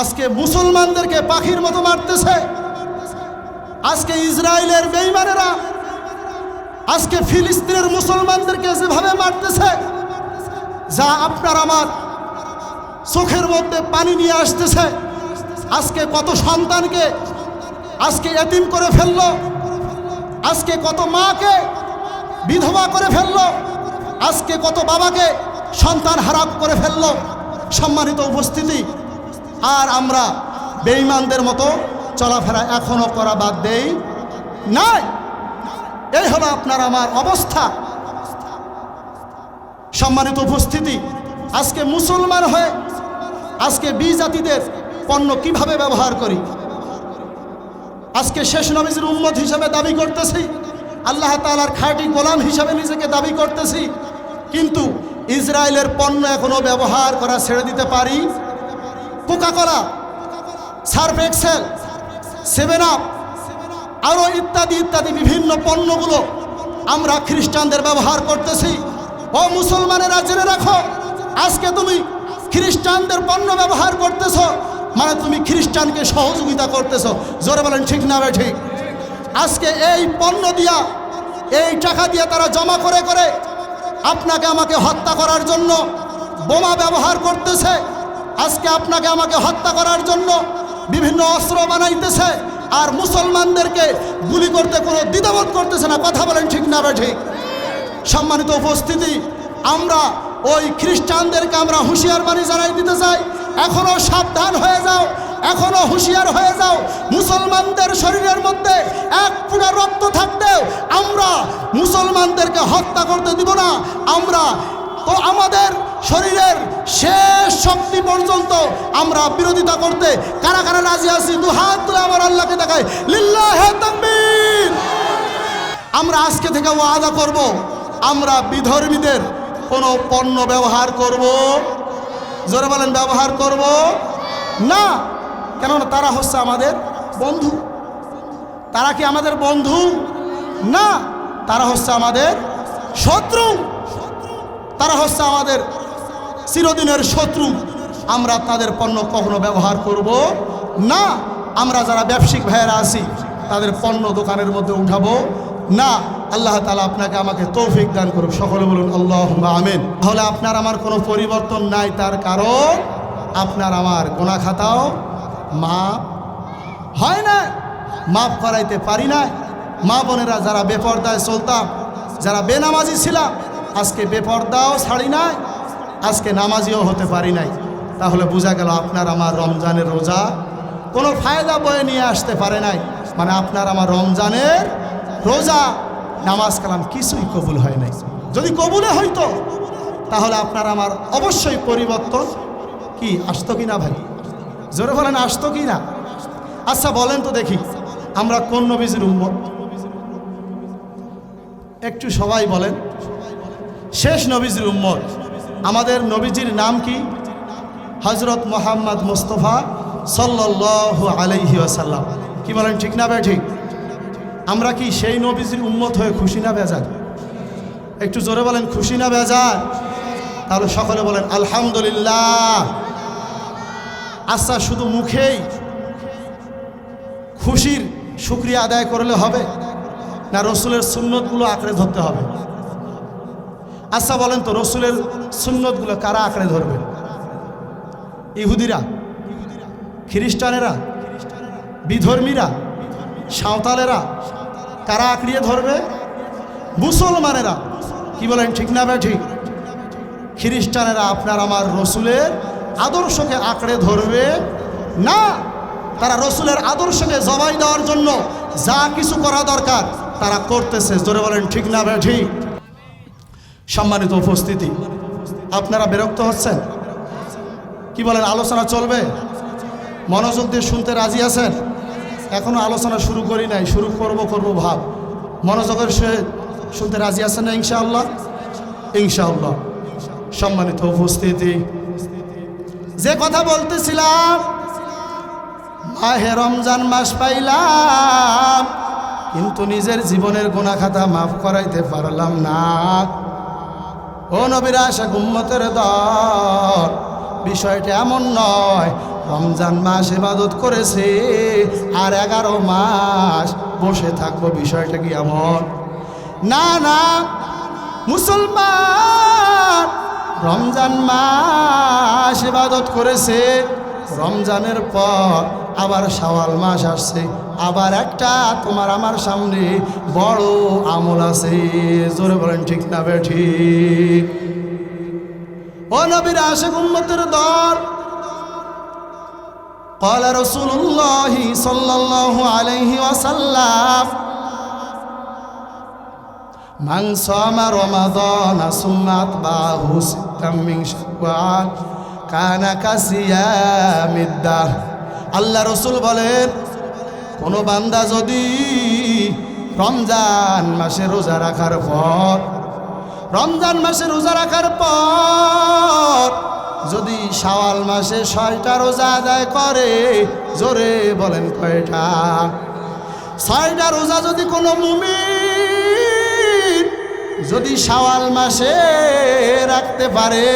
আজকে মুসলমানদেরকে পাখির মতো মারতেছে। আজকে ইসরায়েলের বেইমানেরা, আজকে ফিলিস্তিনের মুসলমানদেরকে যেভাবে মারতেছে, যা আপনার আমার চোখের মধ্যে পানি নিয়ে আসতেছে। আজকে কত সন্তানকে আজকে এতিম করে ফেলল, আজকে কত মাকে বিধবা করে ফেলল, আজকে কত বাবাকে সন্তান হারাপ করে ফেলল। সম্মানিত উপস্থিতি আর আমরা বেঈমানদের মতো চলাফেরা এখনও করা বাদ দেই নাই। এই হলো আপনার আমার অবস্থা। সম্মানিত উপস্থিতি, আজকে মুসলমান হয়ে আজকে বি জাতিদের পণ্য কীভাবে ব্যবহার করি? আজকে শেষ নবীজির উম্মত হিসাবে দাবি করতেছি, আল্লাহ তালার খাঁটি গোলাম হিসাবে নিজেকে দাবি করতেছি, কিন্তু ইসরায়েলের পণ্য এখনও ব্যবহার করা ছেড়ে দিতে পারি Coca Cola Surf Excel, seven up আরও ইত্যাদি ইত্যাদি বিভিন্ন পণ্যগুলো আমরা খ্রিস্টানদের ব্যবহার করতেছি। ও মুসলমানেরা জেনে রাখো, আজকে তুমি খ্রিস্টানদের পণ্য ব্যবহার করতেছ মানে তুমি খ্রিস্টানকে সহযোগিতা করতেছ। জোরে বলেন, ঠিক না ঠিক? আজকে এই পণ্য দিয়া, এই টাকা দিয়ে তারা জমা করে করে আপনাকে আমাকে হত্যা করার জন্য বোমা ব্যবহার করতেছে। আজকে আপনাকে আমাকে হত্যা করার জন্য বিভিন্ন অস্ত্র বানাইতেছে আর মুসলমানদেরকে গুলি করতে কোনো দ্বিধাবোধ করতেছে না। কথা বলেন ঠিক না ঠিক? সম্মানিত উপস্থিতি, আমরা ওই খ্রিস্টানদেরকে আমরা হুঁশিয়ার বাণী জানাই দিতে চাই। এখনও সাবধান হয়ে যাও এখনও হুঁশিয়ার হয়ে যাও। মুসলমানদের শরীরের মধ্যে এক পুরা রক্ত থাকতেও আমরা মুসলমানদেরকে হত্যা করতে দিব না। আমরা তো আমাদের শরীরের শেষ শক্তি পর্যন্ত আমরা বিরোধিতা করতে কারা কারা রাজি আছি? দু হাত তুলে আমার আল্লাহকে দেখায় লিল্লাহে তাকবীর। আমরা আজকে থেকে ওয়াদা করব, আমরা বিধর্মীদের কোনো পণ্য ব্যবহার করব। জোরে বলেন, ব্যবহার করব? না, কেননা তারা হচ্ছে আমাদের বন্ধু। তারা কি আমাদের বন্ধু? না, তারা হচ্ছে আমাদের শত্রু। তারা হচ্ছে আমাদের চিরদিনের শত্রু, আমরা তাদের পণ্য কখনো ব্যবহার করব না। আমরা যারা ব্যবসায়িক ভাইয়েরা আছি, তাদের পণ্য দোকানের মধ্যে উঠাবো না। আল্লাহ তালা আপনাকে আমাকে তৌফিক দান করুক। সকলে বলুন আল্লাহ আমেন। তাহলে আপনার আমার কোনো পরিবর্তন নাই, তার কারণ আপনার আমার গোনা খাতাও মাপ হয় না। মাফ করাইতে পারি না। মা বোনেরা, যারা বেপর্দায় চলতাম, যারা বেনামাজি ছিলাম, আজকে বেপর্দাও ছাড়ি নাই। আজকে নামাজিও হতে পারি নাই। তাহলে বোঝা গেল আপনার আমার রমজানের রোজা কোনো ফায়দা বয়ে নিয়ে আসতে পারে নাই। মানে আপনার আমার রমজানের রোজা নামাজ কালাম কিছুই কবুল হয় নাই। যদি কবুলে হইতো, তাহলে আপনার আমার অবশ্যই পরিবর্তন কি, আসতো কি না ভাই? জোরে বলেন, আসতো কি না? আচ্ছা বলেন তো দেখি, আমরা কোন নবীজির উম্মত? একটু সবাই বলেন, শেষ নবীজির উম্মত। আমাদের নবীজির নাম কি? হজরত মোহাম্মদ মুস্তফা সাল্লাহ আলাইহি আসাল্লাম কি বলেন, ঠিক না ঠিক? আমরা কি সেই নবীজির উম্মত হয়ে খুশি না বেজার? একটু জোরে বলেন, খুশি না বেজার? তাহলে সকলে বলেন, আলহামদুলিল্লাহ। আচ্ছা শুধু মুখেই খুশির শুক্রিয়া আদায় করলে হবে? না রসুলের সুন্নতগুলো আঁকড়ে ধরতে হবে? আচ্ছা বলেন তো, রসুলের সুন্নতগুলো কারা আঁকড়ে ধরবে? ইহুদিরা? খ্রিস্টানেরা? বিধর্মীরা? সাঁওতালেরা? কারা আঁকড়িয়ে ধরবে? মুসলমানেরা? কি বলেন, ঠিক না ভাই, ঠিক? খ্রিস্টানেরা আপনার আমার রসুলের আদর্শকে আঁকড়ে ধরবে না। তারা রসুলের আদর্শকে জবাই দেওয়ার জন্য যা কিছু করা দরকার তারা করতেছে। জোরে বলেন, ঠিক না ভাই, ঠিক? সম্মানিত উপস্থিতি, আপনারা বিরক্ত হচ্ছেন? কি বলেন, আলোচনা চলবে? মনোযোগ দিয়ে শুনতে রাজি আছেন? এখনও আলোচনা শুরু করি নাই, শুরু করব করব ভাব। মনোযোগের সহিত শুনতে রাজি আছেন না, ইনশাআল্লাহ? ইনশাআল্লাহ। সম্মানিত উপস্থিতি। যে কথা বলতেছিলাম, মাহে রমজান মাস পাইলাম, কিন্তু নিজের জীবনের গোনা খাতা মাফ করাইতে পারলাম না। ও নবীর আশা গুম্মতের দর বিষয়টা এমন নয়, রমজান মাস ইবাদত করেছে আর এগারো মাস বসে থাকব, বিষয়টা কি এমন? না না, মুসলমান রমজান মাস ইবাদত করেছে রমজানের পর আবার শাওয়াল মাস আসছে আবার একটা তোমার আমার সামনে বড় আমল আছে জোরে বলেন ঠিক না বে ঠিক ও নবীর আশেক উম্মতের দল قال رسول الله صلى الله عليه وسلم من صام رمضان ثم أتبعه ستا من شوال কানা কাসিয়া মিদ্দা। আল্লাহ রসুল বলেন, কোনো বান্দা যদি রমজান মাসে রোজা রাখার পর, রমজান মাসে রোজা রাখার পর যদি শাওয়াল মাসে ছয়টা রোজা আদায় করে, জোরে বলেন কয়টা? ছয়টা রোজা যদি কোনো মুমি যদি শাওয়াল মাসে রাখতে পারে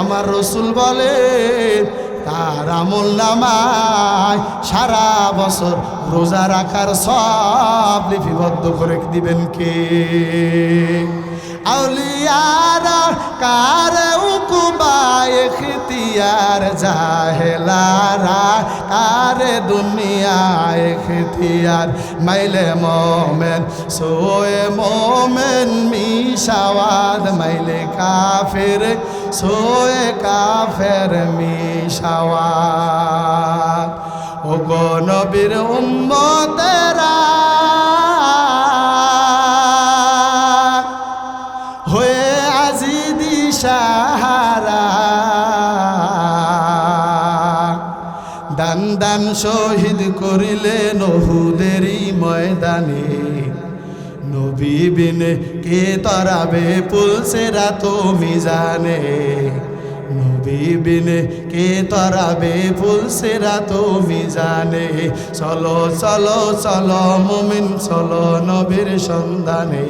আমার রসুল বলে, তার আমল নামায় সারা বছর রোজা রাখার সব লিপিবদ্ধ করে দিবেন কে? আউলিয়ারা কার উকুবায় খিতিয়ার জাহেলারা কার দুনিয়ায় খিতিয়ার মাইলে মোমেন, সোয়ে মোমেন, মিশাওয়াদ, মাইলে কাফের। সোয়ে কাফের মিশাওয়াদ ও গো নবীর উম্মতেরা, হয়ে আজি দিশাহারা। দান দান শহীদ করিলে নহুদেরই ময়দানে। নবী বিনে কে তরাবে পুলসেরা তুমি জানে? নবী বিনে কে তরাবে পুলসেরা তুমি জানে? চলো চলো চলো মুমিন, চলো নবীর সন্ধানে।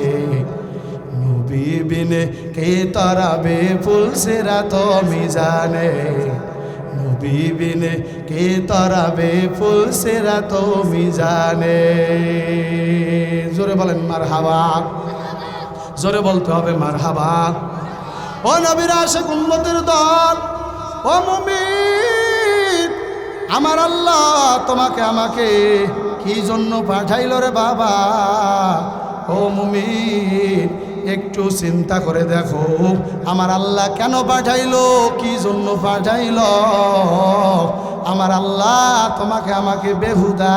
নবী বিনে কে তরাবে ফুলসেরা তুমি জানে? নবী কে তরাবে ফুলসেরা তুমি জানে? জোরে বলেন মার হাবা জোরে বলতে হবে মার হাবা ও নবীর উন্মতের দল, ও মুমিন, আমার আল্লাহ তোমাকে আমাকে কি জন্য পাঠাইল রে বাবা? ও মুমিন, একটু চিন্তা করে দেখো, আমার আল্লাহ কেন পাঠাইল, কি জন্য পাঠাইল? আমার আল্লাহ তোমাকে আমাকে বেহুদা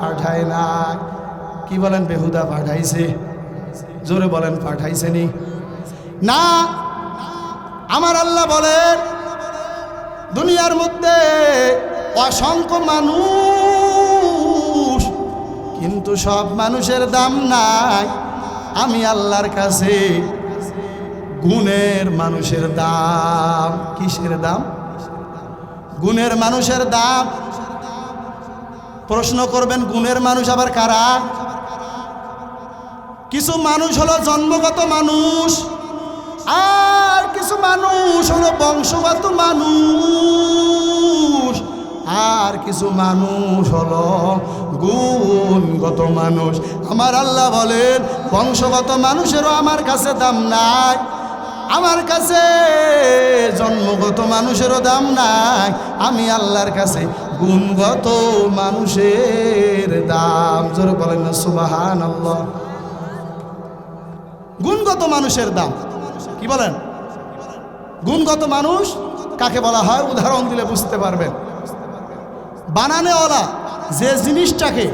পাঠায় না কি বলেন, বেহুদা পাঠাইছে? জোরে বলেন, পাঠাইছে নি। না, আমার আল্লাহ বলেন, দুনিয়ার মধ্যে অসংখ্য মানুষ, কিন্তু সব মানুষের দাম নাই। আমি আল্লাহর কাছে গুণের মানুষের দাম। কিসের দাম? গুণের মানুষের দাম। প্রশ্ন করবেন, গুণের মানুষ আবার কারা? কিছু মানুষ হলো জন্মগত মানুষ, আর কিছু মানুষ হলো বংশগত মানুষ, আর কিছু মানুষ হলো গুণগত মানুষ। আমার আল্লাহ বলেন, বংশগত মানুষেরও আমার কাছে দাম নাই, আমার কাছে জন্মগত মানুষেরও দাম নাই, আমি আল্লাহর কাছে গুণগত মানুষের দাম। জোরে বলেন সুবাহান আল্লাহ গুণগত মানুষের দাম। কি বলেন? গুণগত মানুষ কাকে বলা হয়? উদাহরণ দিলে বুঝতে পারবেন। বানানেওয়ালা যে জিনিসটাকে,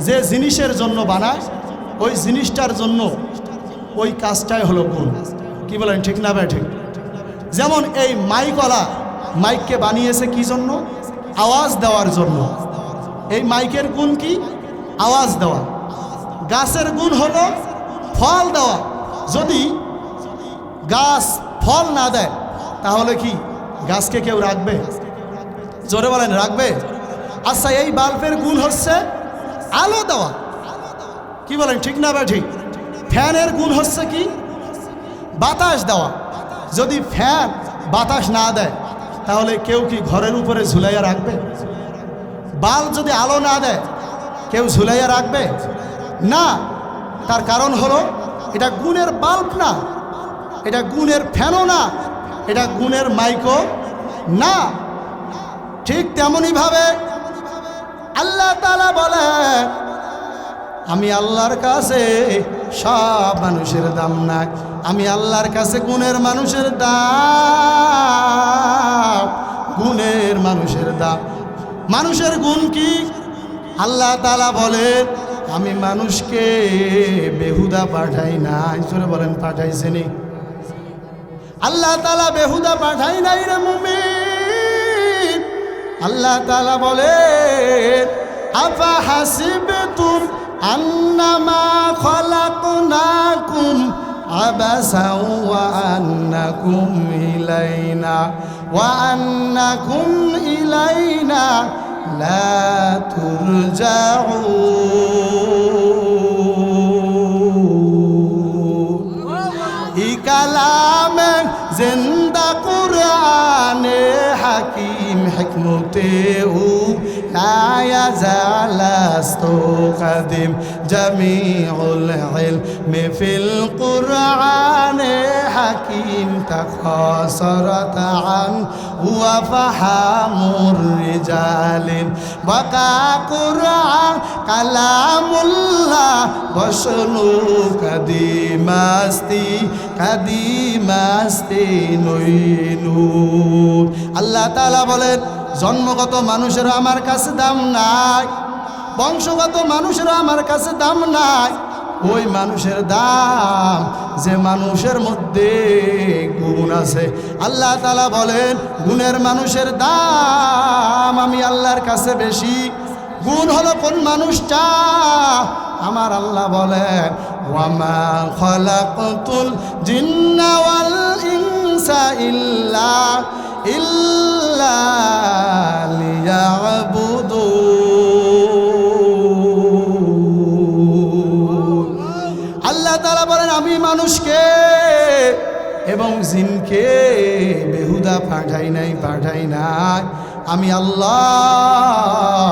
যে জিনিসের জন্য বানায়, ওই জিনিসটার জন্য ওই কাজটাই হলো গুণ। কি বলেন, ঠিক না ভাই? ঠিক। যেমন এই মাইকওয়ালা মাইককে বানিয়েছে কি জন্য? আওয়াজ দেওয়ার জন্য। এই মাইকের গুণ কি? আওয়াজ দেওয়া। গাছের গুণ হলো ফল দেওয়া। যদি গাছ ফল না দেয়, তাহলে কি গাছকে কেউ রাখবে? জোরে বলেন, রাখবে? আচ্ছা এই বাল্বের গুণ হচ্ছে আলো দেওয়া। কি বলেন, ঠিক না বা ঠিক ফ্যানের গুণ হচ্ছে কি? বাতাস দেওয়া। যদি ফ্যান বাতাস না দেয়, তাহলে কেউ কি ঘরের উপরে ঝুলাইয়া রাখবে? বাল্ব যদি আলো না দেয়, কেউ ঝুলাইয়া রাখবে? না। তার কারণ হলো, এটা গুণের বাল্ব না, এটা গুণের ফ্যানও না, এটা গুণের মাইকো না। ঠিক তেমনইভাবে আল্লাহ তালা বলে, আমি আল্লাহর কাছে সব মানুষের দাম না, আমি আল্লাহর কাছে গুণের মানুষের দাম, গুণের মানুষের দাম। মানুষের গুণ কি? আল্লাহ তালা বলেন আমি মানুষকে বেহুদা পাঠাই নাই। চলে বলেন, পাঠাইছেনি? আল্লাহ তালা বেহুদা পাঠাই নাই রে মুমি আল্লাহ তালা বলে আফা হাসিবে তুম আন্নামা খলাকুনাকুম আবাসা ওয়া আন্নাকুম ইলাইনা, ওয়া আন্নাকুম কুরআনে হাকিম হিকমতে ও জিন্দা لا يزال استقدم جميع العلم في القرآن حكيم تخاصرت عنه وفحام الرجال بقى قرآن كلام الله বসনু কাদিমাস্তি কাদিমাস্তি নইনু আল্লাহ তাআলা বলেন জন্মগত মানুষের আমার কাছে দাম নাই, বংশগত মানুষের আমার কাছে দাম নাই। ওই মানুষের দাম যে মানুষের মধ্যে গুণ আছে। আল্লাহ তালা বলেন, গুণের মানুষের দাম আমি আল্লাহর কাছে বেশি। গুণ হলো কোন মানুষটা? আমার আল্লাহ বলেন, ওয়ামা ইনসা ইল্লা ইল্লা লিয়াবুদুন আল্লাহ তাআলা বলেন, আমি মানুষকে এবং জিনকে বেহুদা পাঠাই নাই পাঠাই নাই। আমি আল্লাহ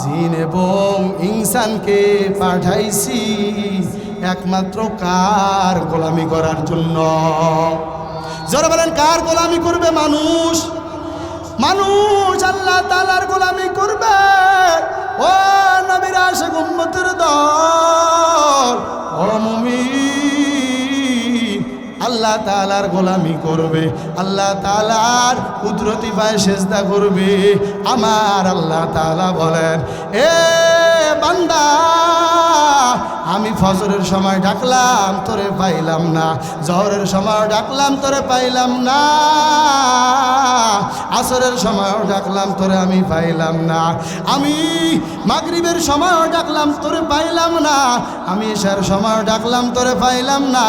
জিন এবং ইনসানকে পাঠাইছি একমাত্র কার গোলামি করার জন্য। যারা বলেন, কার গোলামি করবে মানুষ? মানুষ আল্লাহ তালার গোলামি করবে। ও নবীর আশেক উম্মতের দল, ও আল্লাহ তালার গোলামি করবে, আল্লাহ তালার কুদরতি পায়ে সেজদা করবে। আমার আল্লাহ তালা বলেন, এ বান্দা আমি ফজরের সময় ডাকলাম, তোরে পাইলাম না। জহরের সময় ডাকলাম, তোরে পাইলাম না। আসরের সময়ও ডাকলাম, তোরে আমি পাইলাম না। আমি মাগরিবের সময়ও ডাকলাম, তোরে পাইলাম না। আমি এসার সময় ডাকলাম, তোরে পাইলাম না।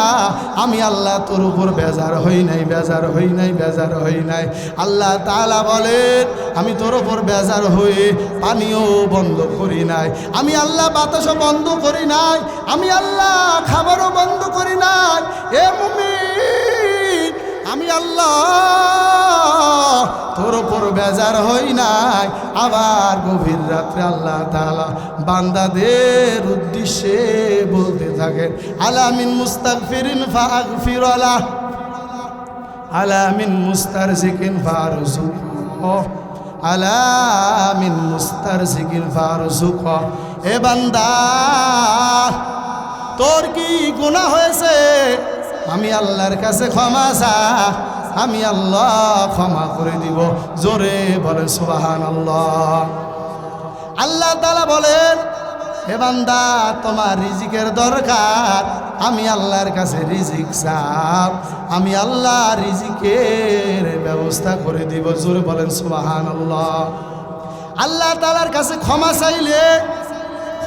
আমি আল্লাহ তোর উপর বেজার হই নাই, বেজার হই নাই, বেজার হই নাই। আল্লাহ তালা বলেন, আমি তোর উপর বেজার হয়ে পানিও বন্ধ করি নাই। আমি আল্লাহ বাতাসও বন্ধ করি নাই। আমি আল্লাহ খাবারও বন্ধ করি নাই। এ মুমিন, আমি আল্লাহ তোর ওপর বেজার হই নাই। আবার গভীর রাত্রে আল্লাহ তালা বান্দাদের উদ্দেশ্যে বলতে থাকেন আলামিন মুস্তাক ফিরিন ফাগ ফিরলা আলামিন মুস্তার সিকিন ফারুসুক আলামিন মুস্তার সিকিন ফারুসুক এ বান্দা, তোর কি গুণা হয়েছে? আমি আল্লাহর কাছে ক্ষমা চা আমি আল্লাহ ক্ষমা করে দিব। জোরে বলে সুবাহান আল্লাহ আল্লাহ তালা বলেন, হে বান্দা, তোমার রিজিকের দরকার, আমি আল্লাহর কাছে রিজিক চাপ আমি আল্লাহ রিজিকের ব্যবস্থা করে দিব। জোরে বলেন সুবাহান আল্লাহ আল্লাহ তালার কাছে ক্ষমা চাইলে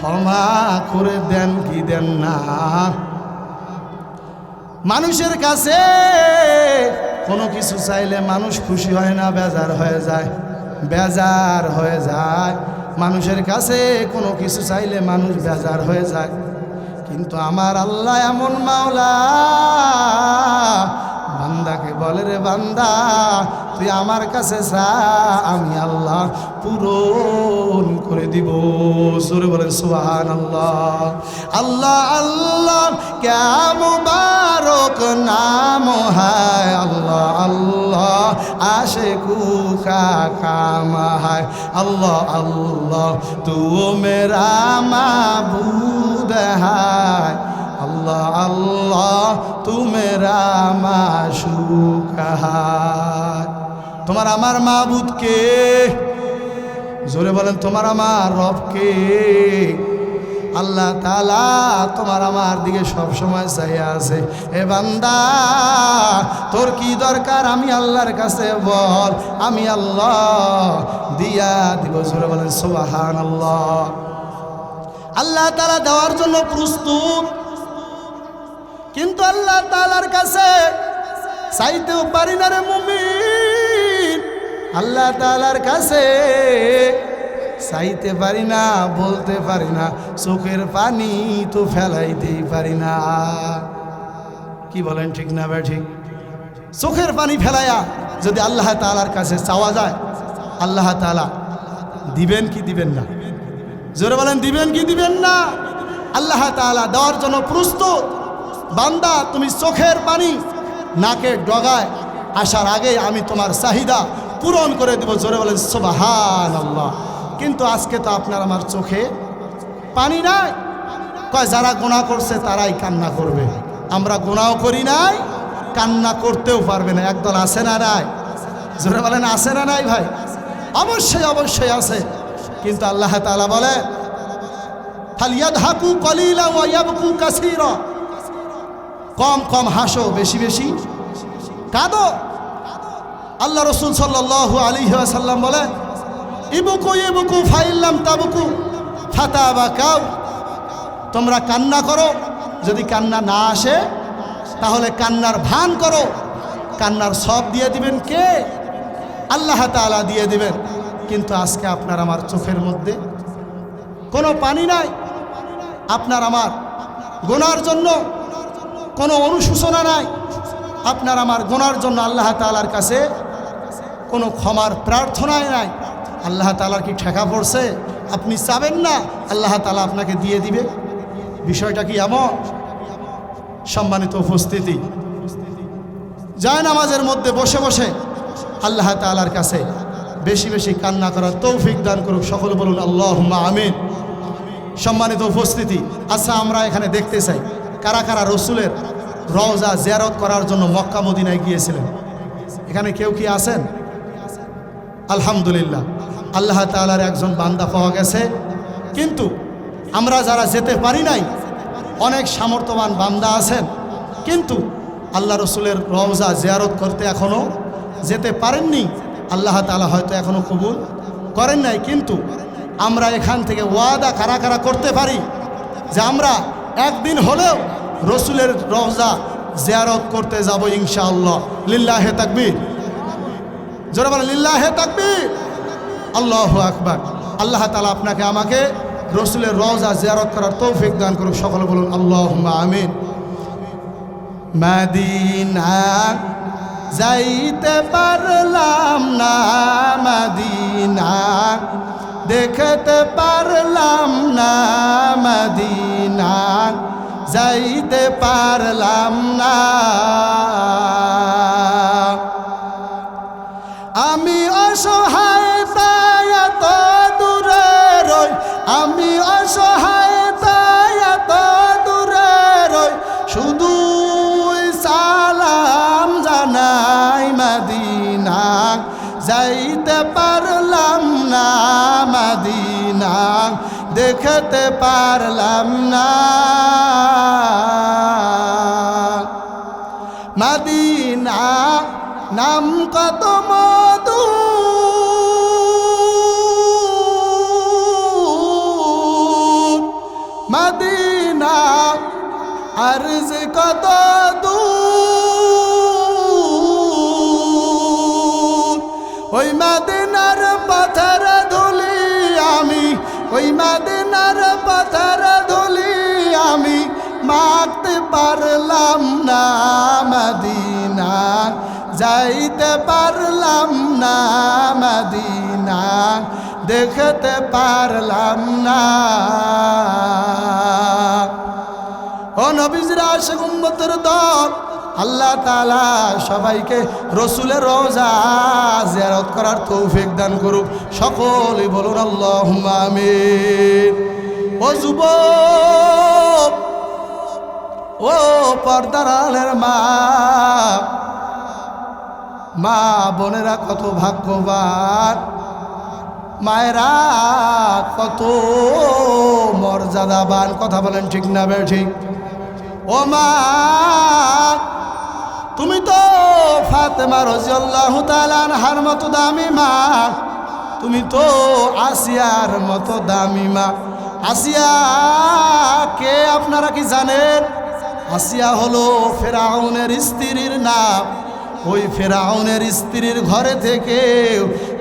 ক্ষমা করে দেন কি দেন না। মানুষের কাছে কোনো কিছু চাইলে মানুষ খুশি হয় না, বেজার হয়ে যায়, বেজার হয়ে যায়। মানুষের কাছে কোনো কিছু চাইলে মানুষ বেজার হয়ে যায়। কিন্তু আমার আল্লাহ এমন মাওলা বান্দাকে বলে, রে বান্দা, তুই আমার কাছে চা আমি আল্লাহ পূরণ করে দিব। সুরে বলেন সুহান আল্লাহ আল্লাহ আল্লাহ মুবারক নাম হায় আল্লাহ আল্লাহ আশে কুকা কাম হায় আল্লাহ আল্লাহ তু মেরা মাবুদ হায়। আল্লাহ আল্লাহ তু মেরা মাশুক হায় তোমার আমার মাবুদ কে জোরে বলেন, তোমার আমার রব কে আল্লাহ তালা তোমার আমার দিকে সব সময় চাইয়া আছে। এ বান্দা, তোর কি দরকার? আমি আল্লাহর কাছে বল, আমি আল্লাহ দিয়া দিব। জোরে বলেন সোবাহান আল্লাহ আল্লাহ তালা দেওয়ার জন্য প্রস্তুত। কিন্তু আল্লাহ তালার কাছে চাইতেও পারি না রে মুমিন। আল্লাহ তালার কাছে চাইতে পারি না, বলতে পারি না, চোখের পানি তো ফেলাইতেই পারি না। কি বলেন ঠিক না বে ঠিক? চোখের পানি ফেলাইয়া যদি আল্লাহ তালার কাছে চাওয়া যায়, আল্লাহ তালা দিবেন কি দিবেন না? জোরে বলেন, দিবেন কি দিবেন না? আল্লাহ তালা দেওয়ার জন্য প্রস্তুত। বান্দা, তুমি চোখের পানি নাকের ডগায় আসার আগে আমি তোমার চাহিদা পূরণ করে দেব। জোরে বলেন সোবাহান কিন্তু আজকে তো আপনার আমার চোখে পানি নাই। কয়, যারা গোনা করছে তারাই কান্না করবে। আমরা গোনাও করি নাই, কান্না করতেও পারবে না। একদল আছে না নাই? জোরে বলেন, আছে না নাই ভাই? অবশ্যই অবশ্যই আছে। কিন্তু আল্লাহ তালা বলে ফালিয়াদহাকু কলিলা ওয়া ইয়াবকু কাসীরা। কম কম হাসো, বেশি বেশি। কাঁদো। আল্লাহ রসুল সাল্লাল্লাহু আলাইহি ওয়াসাল্লাম বলে ইবুকু ইবুকু, ফাইল্লাম তাবুকু ফাতা বা কাউ। তোমরা কান্না করো, যদি কান্না না আসে, তাহলে কান্নার ভান করো। কান্নার সব দিয়ে দিবেন কে? আল্লাহ তাআলা দিয়ে দিবেন। কিন্তু আজকে আপনার আমার চোখের মধ্যে কোনো পানি নাই। আপনার আমার গোনার জন্য কোনো অনুশোচনা নাই। আপনার আমার গোনার জন্য আল্লাহ তালার কাছে কোনো ক্ষমার প্রার্থনায় নাই। আল্লাহ তালার কি ঠেকা পড়ছে? আপনি চাবেন না আল্লাহ তালা আপনাকে দিয়ে দিবে। বিষয়টা কি এমন? সম্মানিত উপস্থিতি। যায় নামাজের মধ্যে বসে বসে আল্লাহ তালার কাছে বেশি বেশি কান্না করার তৌফিক দান করুক। সকল বলুন আল্লাহ আমিন। সম্মানিত উপস্থিতি আচ্ছা আমরা এখানে দেখতে চাই। কারা কারা রসুলের রওজা জিয়ারত করার জন্য মক্কা, মদিনায় গিয়েছিলেন? এখানে কেউ কি আছেন? আলহামদুলিল্লাহ। আল্লাহ তালার একজন বান্দা পাওয়া গেছে। কিন্তু আমরা যারা যেতে পারি নাই, অনেক সামর্থ্যবান বান্দা আছেন। কিন্তু আল্লাহ রসুলের রওজা জিয়ারত করতে এখনও যেতে পারেননি। আল্লাহ তালা হয়তো এখনও কবুল করেন নাই। কিন্তু আমরা এখান থেকে ওয়াদা কারা কারা করতে পারি? যে আমরা একদিন হলেও রসুলের রওজা জিয়ারত করতে যাব ইনশাআল্লাহ। লিল্লাহে তাকবীর। জোরে বলে লিল্লাহে তাকবীর। আল্লাহ আকবার। আল্লাহ তালা আপনাকে আমাকে রসুলের রওজা জিয়ারত করার তৌফিক দান করুক। সকলে বলুন আল্লাহ আমিন। মাদিনা যাইতে পারলাম না, মাদিনা। দেখতে পারলাম না, মদিনা। যাইতে পারলাম না। আমি অসহায়, তাই দূরে রই। আমি অসহায়, তাই দূরে রই। শুধু সালাম জানাই মদিনা। যাইতে পারলাম না মদিনা। দেখতে পারলাম না। মদিনা নাম কত মধু? মদিনা আরজ কত দূর? ওই মদিনার পাথর ধুলি আমি, ওই মদিনার পাথর ধুলি আমি মাখতে পারলাম না মদিনা, যাইতে পারলাম না মদিনা, দেখতে পারলাম না। ও নবীজরা উম্মতের দল, আল্লাহ তালা সবাইকে রসুলের রোজা জিয়ারত করার তৌফিক দান করুক। সকলেই বলুন আল্লাহ ও যুবক ও পর্দার আলের মা মা বোনেরা কত ভাগ্যবান, মায়েরা কত মর্যাদাবান, কথা বলেন ঠিক না বে ঠিক। ও মা, তুমি তো ফাতেমা রাজিয়াল্লাহু তাআলা আনহার মতো দামি মা, তুমি তো আসিয়ার মতো দামি মা। আসিয়া কে আপনারা কি জানেন? আসিয়া হলো ফেরাউনের স্ত্রীর নাম। ওই ফেরাউনের স্ত্রীর ঘরে থেকে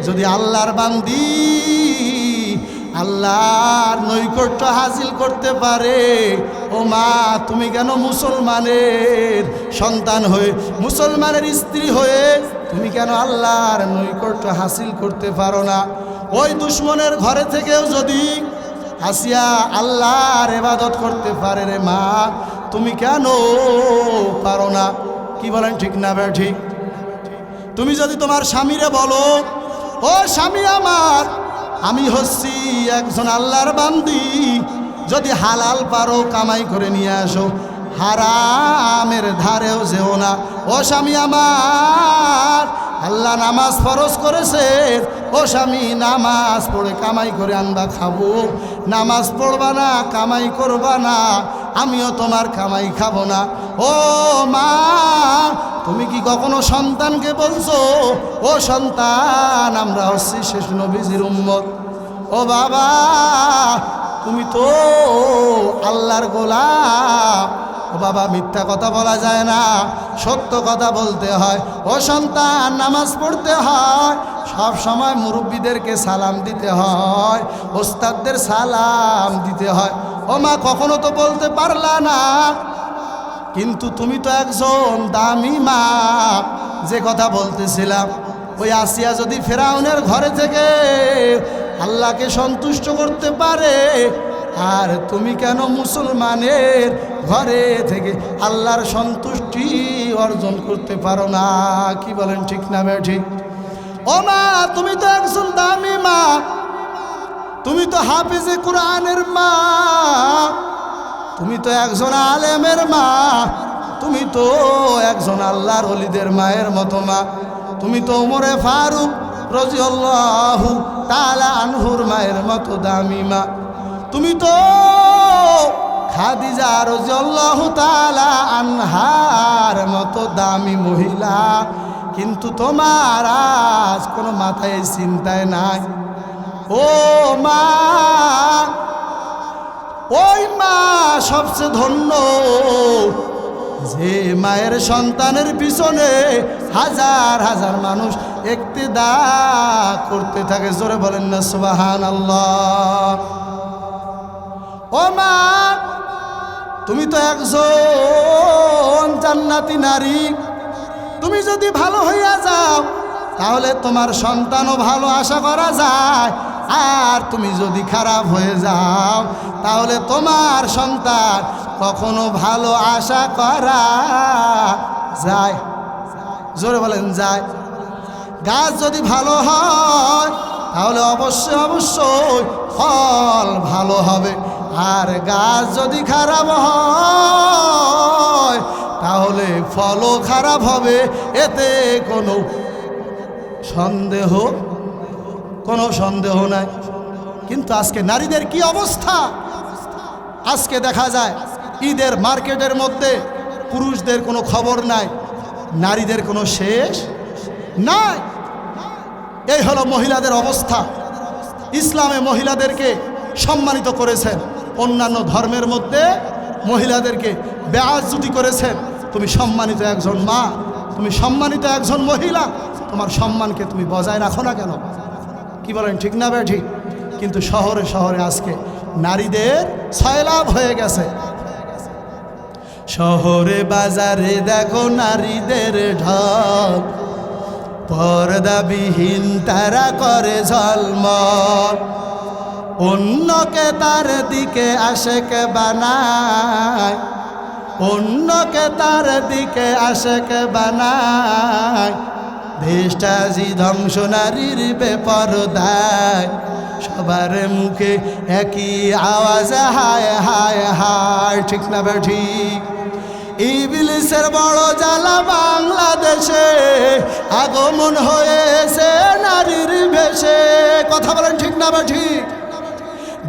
যদি আল্লাহর বান্দি আল্লাহর নৈকট্য হাসিল করতে পারে, ও মা, তুমি কেন মুসলমানের সন্তান হয়ে, মুসলমানের স্ত্রী হয়ে তুমি কেন আল্লাহর নৈকট্য হাসিল করতে পারো না? ওই দুশ্মনের ঘরে থেকেও যদি আসিয়া আল্লাহর এবাদত করতে পারে রে মা তুমি কেন পারো না? কি বলেন ঠিক না বে ঠিক? তুমি যদি তোমার স্বামীরে বলো, ও স্বামী আমার, আমি হচ্ছি একজন আল্লাহর বান্দি। যদি হালাল পারো, কামাই করে নিয়ে আসো। হারামের ধারেও যেও না। ও স্বামী আমার, আল্লাহ নামাজ ফরজ করেছে। ও স্বামী, নামাজ পড়ে কামাই করে আনবা খাব। নামাজ পড়বা না, কামাই করবা না, আমিও তোমার কামাই খাব না। ও মা, তুমি কি কখনো সন্তানকে বলছো? ও সন্তান, আমরা হচ্ছি শেষ নবীজির উম্মত। ও বাবা, তুমি তো আল্লাহর গোলাপ ও বাবা, মিথ্যা কথা বলা যায় না। সত্য কথা বলতে হয়। ও সন্তান, নামাজ পড়তে হয়। সব সময় মুরব্বীদেরকে সালাম দিতে হয়। ওস্তাদদের সালাম দিতে হয়। ও মা, কখনো তো বলতে পারলা না। কিন্তু তুমি তো একজন দামি মা। যে কথা বলতেছিলাম, ওই আসিয়া যদি ফেরাউনের ঘরে থেকে আল্লাহকে সন্তুষ্ট করতে পারে আর তুমি কেন মুসলমানের ঘরে থেকে আল্লাহর সন্তুষ্টি অর্জন করতে পারো না? কি বলেন ঠিক না বে ঠিক ও মা তুমি তো একজন দামি মা। তুমি তো হাফিজে কোরআনের মা। তুমি তো একজন আলেমের মা। তুমি তো একজন আল্লাহর অলিদের মায়ের মতো মা। তুমি তো ওমরে ফারুক রজিউল্লাহু তালা আনহুর মায়ের মতো দামি মা। তুমি তো খাদিজা রজিউল্লাহু তালা আনহার মতো দামি মহিলা, কিন্তু তোমার আজ কোনো মাথায় চিন্তায় নাই। ও মা, ওই মা সবচেয়ে ধন্য, যে মায়ের সন্তানের পিছনে হাজার হাজার মানুষ একতেদা করতে থাকে। জোরে বলেন না সুবাহান আল্লাহ ও মা তুমি তো একজন জান্নাতি নারী। তুমি যদি ভালো হইয়া যাও, তাহলে তোমার সন্তানও ভালো আশা করা যায়। আর তুমি যদি খারাপ হয়ে যাও, তাহলে তোমার সন্তান কখনো ভালো আশা করা যায়। জোরে বলেন, যায়। গাছ যদি ভালো হয়, তাহলে অবশ্যই অবশ্যই ফল ভালো হবে। আর গাছ যদি খারাপ হয়, তাহলে ফলও খারাপ হবে। এতে কোনো সন্দেহ কোনো সন্দেহ নাই। কিন্তু আজকে নারীদের কি অবস্থা? আজকে দেখা যায়, ঈদের মার্কেটের মধ্যে পুরুষদের কোনো খবর নাই, নারীদের কোনো শেষ নাই। এই হলো মহিলাদের অবস্থা। ইসলামে মহিলাদেরকে সম্মানিত করেছেন। অন্যান্য ধর্মের মধ্যে মহিলাদেরকে বেআজুতি করেছেন তুমি সম্মানিত একজন মা, তুমি সম্মানিত একজন মহিলা, তোমার সম্মানকে তুমি বজায় রাখো না কেন? কি বলেন, ঠিক না বে ঠিক কিন্তু শহরে শহরে আজকে নারীদের ছয়লাভ হয়ে গেছে। শহরে বাজারে দেখো নারীদের ঢল। পর্দাবিহীন তারা করে ঝলমল। অন্যকে তার দিকে আশেকে বানায়। অন্যকে তার দিকে আশেকে বানায়। দেশটা জি ধ্বংস নারীর বেপরদায়। সবার মুখে একই আওয়াজ, হায় হায় হায়, ঠিক না ঠিক? ইবিলিসের বড় জ্বালা বাংলাদেশে আগমন হয়েছে নারীর বেশে। কথা বলেন ঠিক না ঠিক?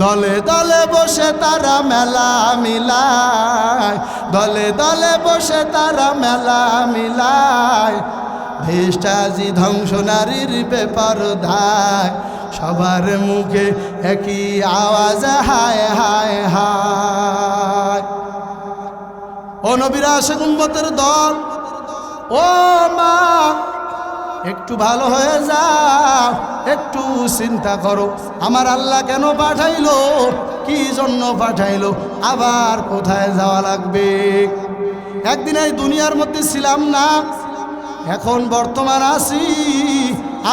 দলে দলে বসে তারা মেলা মিলায়। দলে দলে বসে তারা মেলা মিলায়। ভেষ্টাজি ধ্বংস নারীর বেপার ধায়। সবার মুখে একই আওয়াজ, হায় হায় হায়। ও নবীরা উম্মতের দল। ও মা একটু ভালো হয়ে যাও, একটু চিন্তা করো। আমার আল্লাহ কেন পাঠাইলো? কি জন্য পাঠাইলো? আবার কোথায় যাওয়া লাগবে? একদিন এই দুনিয়ার মধ্যে ছিলাম না, এখন বর্তমান আছি,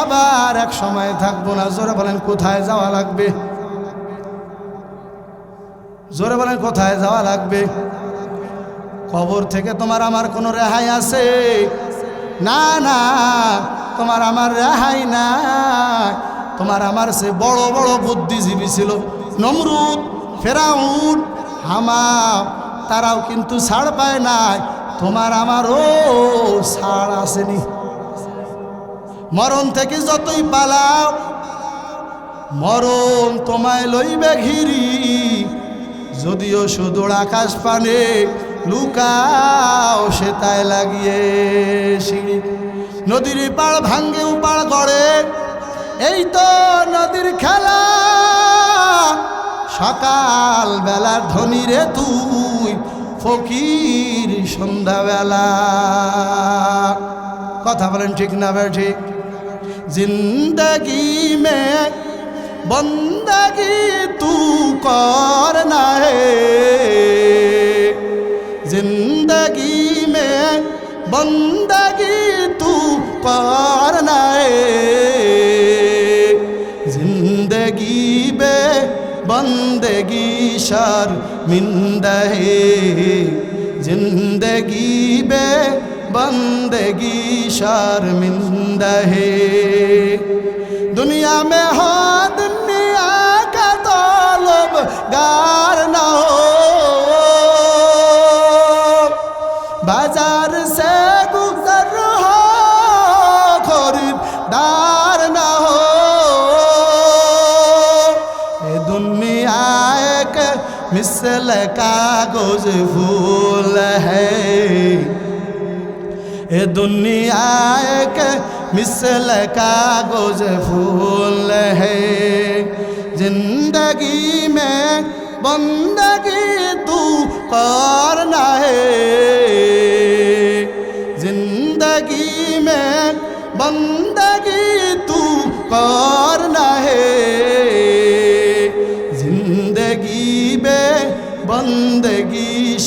আবার এক সময় থাকব না। জোরে বলেন, কোথায় যাওয়া লাগবে? জোরে বলেন, কোথায় যাওয়া লাগবে? কবর থেকে তোমার আমার কোনো রেহাই আছে? না না তোমার আমার রেহাই না তোমার আমার সে বড় বড় বুদ্ধিজীবী ছিল। নমরুদ, ফেরাউন হামা তারাও কিন্তু ছাড় পায় নাই। তোমার আমারও ছাড় আসেনি। মরণ থেকে যতই পালাও, মরণ তোমায় লইবে ঘিরি। যদিও সুদূর আকাশ পানে লুকাও সে তাই লাগিয়ে সিঁড়ি। নদীর পাড় ভাঙ্গে উপাড় গড়ে। এই তো নদীর খেলা। সকাল বেলার ধনী রে তুই, ফকির সন্ধ্যাবেলা। কথা বলেন ঠিক না বে ঠিক? জিন্দগি মে বন্দগি তু কর না হে জিন্দগি মে বন্দগি करना है जिंदगी बे बंदगी शर्मिंदा है जिंदगी बे बंदगी शर्मिंदा है दुनिया में हो कागज फूल है ए दुनिया एक मिसल कागज फूल है जिंदगी में बंदगी तू करना है जिंदगी में बंदगी तू करना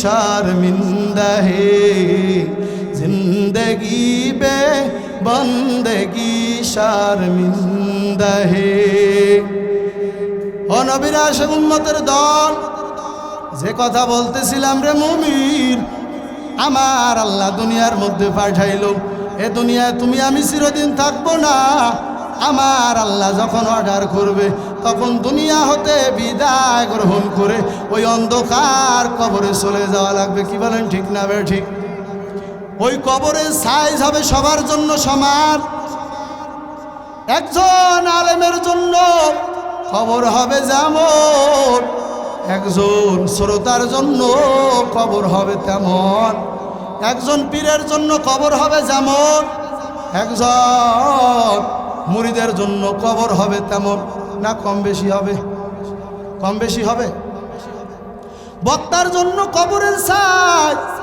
شرمندہ ہے زندگی بے বন্দেগি শর্মিন্দা হে ও নবীর আশেখ উম্মতের দল, যে কথা বলতেছিলাম রে মুমির আমার আল্লাহ দুনিয়ার মধ্যে পাঠাইল। এ দুনিয়ায় তুমি আমি চিরদিন থাকব না, আমার আল্লাহ যখন অর্ডার করবে তখন দুনিয়া হতে বিদায় গ্রহণ করে ওই অন্ধকার কবরে চলে যাওয়া লাগবে। কি বলেন ঠিক না বে ঠিক? ওই কবরের সাইজ হবে সবার জন্য সমান। একজন আলেমের জন্য কবর হবে যেমন, একজন শ্রোতার জন্য কবর হবে তেমন। একজন পীরের জন্য কবর হবে যেমন, একজন মুড়িদের জন্য কবর হবে তেমন। না কম বেশি হবে? কম বেশি হবে? বক্তার জন্য কবরের সাজ।